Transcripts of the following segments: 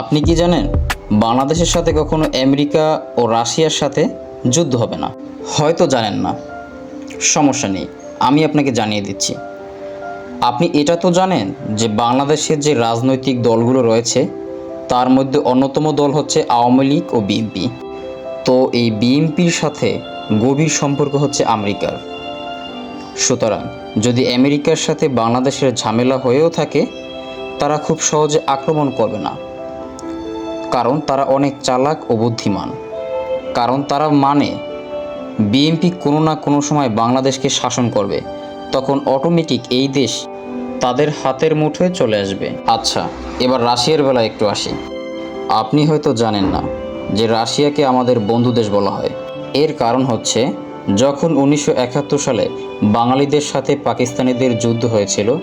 আপনি কি জানেন, বাংলাদেশের সাথে কখনো আমেরিকা ও রাশিয়ার সাথে যুদ্ধ হবে না? হয়তো জানেন না। সমস্যা নেই, আমি আপনাকে জানিয়ে দিচ্ছি। আপনি এটা তো জানেন যে বাংলাদেশের যে রাজনৈতিক দলগুলো রয়েছে, তার মধ্যে অন্যতম দল হচ্ছে আওয়ামী লীগ ও বিএনপি। তো এই বিএনপির সাথে গভীর সম্পর্ক হচ্ছে আমেরিকার। সুতরাং যদি আমেরিকার সাথে বাংলাদেশের ঝামেলা হয়েও থাকে, তারা খুব সহজে আক্রমণ করবে না। কারণ তারা অনেক চালাক ও বুদ্ধিমান। কারণ তারা মানে বিএনপি কোনো না কোনো সময় বাংলাদেশকে শাসন করবে, তখন অটোমেটিক এই দেশ তাদের হাতের মুঠোয় চলে আসবে। আচ্ছা এবার রাশিয়ার বেলায় একটু আসি। আপনি হয়তো জানেন না যে রাশিয়াকে আমাদের বন্ধু দেশ বলা হয়। এর কারণ হচ্ছে যখন উনিশশো একাত্তর সালে বাঙালিদের সাথে পাকিস্তানিদের যুদ্ধ হয়েছিল,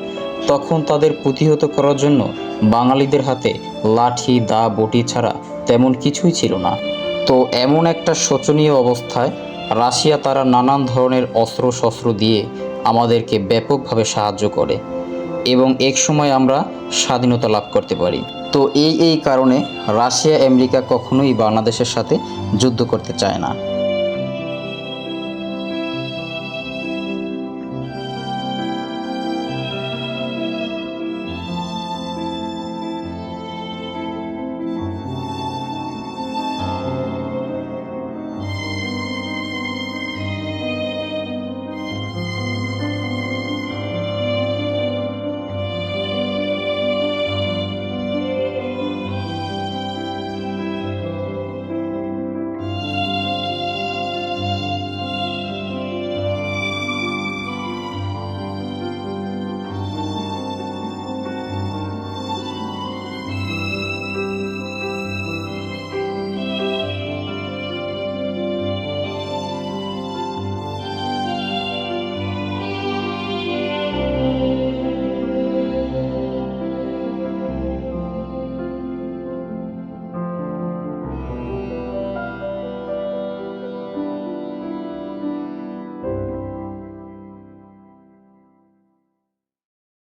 তখন তাদের প্রতিহত করার জন্য বাঙালিদের হাতে লাঠি, দা, বটি ছাড়া তেমন কিছুই ছিল না। তো এমন একটা শোচনীয় অবস্থায় রাশিয়া তারা নানান ধরনের অস্ত্র শস্ত্র দিয়ে আমাদেরকে ব্যাপকভাবে সাহায্য করে এবং এক সময় আমরা স্বাধীনতা লাভ করতে পারি। তো এই এই কারণে রাশিয়া, আমেরিকা কখনোই বাংলাদেশের সাথে যুদ্ধ করতে চায় না।